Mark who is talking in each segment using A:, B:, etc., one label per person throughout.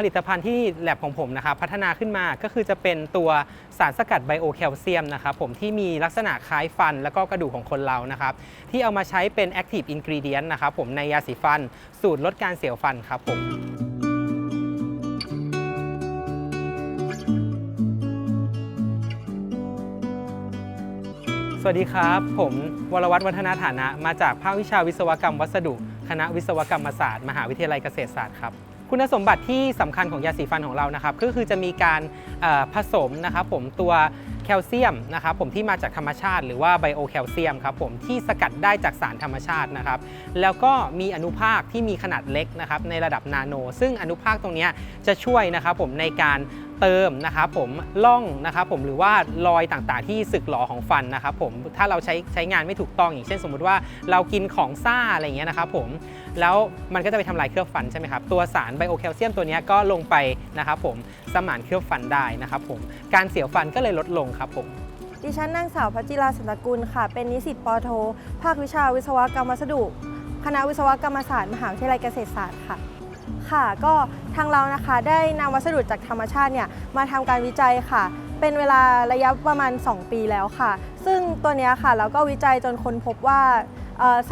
A: ผลิตภัณฑ์ที่แลบของผมนะครับพัฒนาขึ้นมาก็คือจะเป็นตัวสารสกัดไบโอแคลเซียมนะครับผมที่มีลักษณะคล้ายฟัน แล้วก็กระดูกของคนเรานะครับที่เอามาใช้เป็น Active Ingredient นะครับผมในยาสีฟัน สูตรลดการเสียวฟันครับผมสวัสดีครับ ผมวรวัตรวัฒนาฐานะ มาจากภาควิชาวิศวกรรมวัสดุ คณะวิศวกรรมศาสตร์ มหาวิทยาลัยเกษตรศาสตร์ครับ คุณสมบัติที่สำคัญของยาสีฟันของเรานะครับก็คือจะมีการผสมนะครับผมตัวแคลเซียมนะครับผมที่มาจากธรรมชาติหรือว่าไบโอแคลเซียมครับผมที่สกัดได้จากสารธรรมชาตินะครับแล้วก็มีอนุภาคที่มีขนาดเล็กนะครับในระดับนาโน ซึ่งอนุภาคตรงนี้จะช่วยนะครับผมในการ เติมนะครับผมล่องนะครับผมหรือว่ารอยต่างๆ ที่สึกหรอของฟันนะครับผมถ้าเราใช้ใช้งานไม่ถูกต้องอย่างเช่นสมมุติว่าเรากินของซ่าอะไรเงี้ยนะครับผมแล้วมันก็จะไปทำลายเคลือบฟันใช่ไหมครับตัวสารไบโอแคลเซียมตัวนี้ก็ลงไปนะครับผมสมานเคลือบฟันได้นะครับผมการเสียวฟันก็เลยลดลงครับผม
B: ดิฉันนางสาวพัชจิราสันตกุลค่ะ เป็นนิสิตปโท ภาควิชาวิศวกรรมวัสดุ คณะวิศวกรรมศาสตร์ มหาวิทยาลัยเกษตรศาสตร์ค่ะ ค่ะก็ทางเรานะคะได้นำวัสดุจากธรรมชาติเนี่ยมาทำการวิจัยค่ะ เป็นเวลาระยะประมาณ 2 ปีแล้วค่ะ ซึ่งตัวเนี้ยค่ะเราก็วิจัยจนค้นพบว่า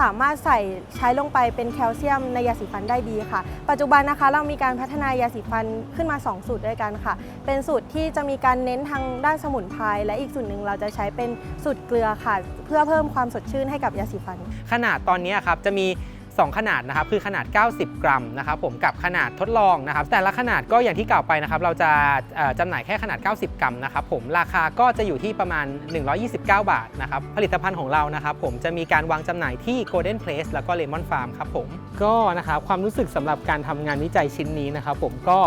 B: สามารถใส่ใช้ลงไปเป็นแคลเซียมในยาสีฟันได้ดีค่ะ ปัจจุบันนะคะเรามีการพัฒนายาสีฟันขึ้นมา 2 สูตรด้วยกันค่ะ เป็นสูตรที่จะมีการเน้นทางด้านสมุนไพรและอีกสูตรหนึ่งเราจะใช้เป็นสูตรเกลือค่ะ เพื่อเพิ่มความสดชื่นให้กับยาสีฟัน
A: ขนาดตอนนี้ครับจะมี 2 ขนาดนะครับคือขนาด 90 กรัมนะครับผมกับขนาดทดลองนะครับแต่ละขนาดก็อย่างที่กล่าวไปนะครับเราจะเอ่อจำหน่ายแค่ขนาด 90 กรัมนะครับผมราคาก็จะอยู่ที่ประมาณ 129 บาทนะครับผลิตภัณฑ์ของเรานะครับผมจะมีการวางจำหน่ายที่ Golden Place แล้วก็ Lemon Farm ครับผมก็นะครับความรู้สึกสำหรับการทำงานวิจัยชิ้นนี้นะครับผมก็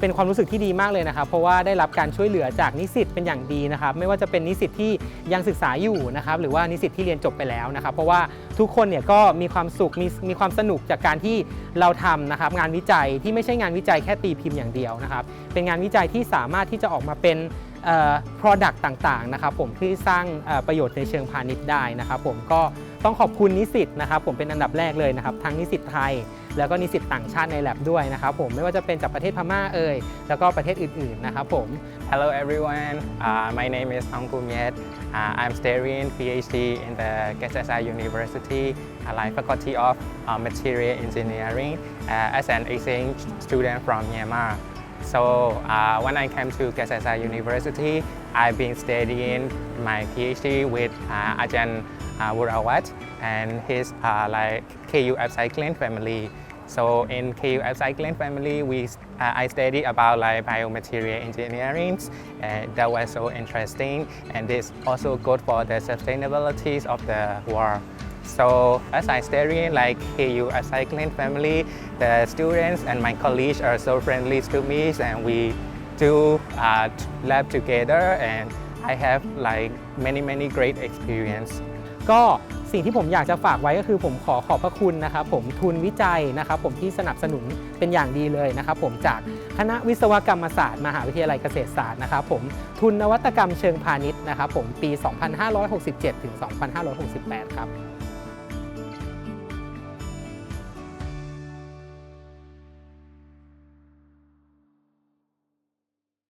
A: เป็นความรู้สึกที่ดีมากเลยนะครับ เพราะว่าได้รับการช่วยเหลือจากนิสิตเป็นอย่างดีนะครับ ไม่ว่าจะเป็นนิสิตที่ยังศึกษาอยู่นะครับ หรือว่านิสิตที่เรียนจบไปแล้วนะครับ เพราะว่าทุกคนเนี่ยก็มีความสุขมีมีความสนุกจากการที่เราทำนะครับ งานวิจัยที่ไม่ใช่งานวิจัยแค่ตีพิมพ์อย่างเดียวนะครับ เป็นงานวิจัยที่สามารถที่จะออกมาเป็น product ต่างๆนะครับผมที่สร้างประโยชน์ในเชิงพาณิชย์ได้นะครับผมก็ต้องขอบคุณนิสิตนะครับผมเป็นอันดับแรกเลยนะครับทั้งนิสิตไทย แล้วก็นิสิตต่างชาติในแลบด้วยนะครับผมไม่ว่าจะเป็นจากประเทศพม่าเอ่ยแล้วก็ประเทศอื่นๆนะครับผม
C: Hello everyone, uh, my name is Ong Kum Yet. Uh, I'm studying PhD in the KSSI University, Allied Faculty of uh, Material Engineering uh, as an exchange student from Myanmar. So uh, when I came to KSSI University, I've been studying my PhD with uh, Ajahn uh, Wurawat and his uh, like KU Upcycling family. So in KU Upcycling family, we uh, I studied about like biomaterial engineering, and that was so interesting. And it's also good for the sustainability of the world. So as I study like KU Upcycling family, the students and my colleagues are so friendly to me, and we do uh, lab together, and I have like many many great experience.
A: ก็สิ่งที่ผมอยากจะฝากไว้ก็คือผมขอขอบพระคุณนะครับผมทุนวิจัยนะครับผมที่สนับสนุนเป็นอย่างดีเลยนะครับผมจากคณะวิศวกรรมศาสตร์ มหาวิทยาลัยเกษตรศาสตร์นะครับผมทุนนวัตกรรมเชิงพาณิชย์นะครับผมปี 2567 ถึง 2568 ครับ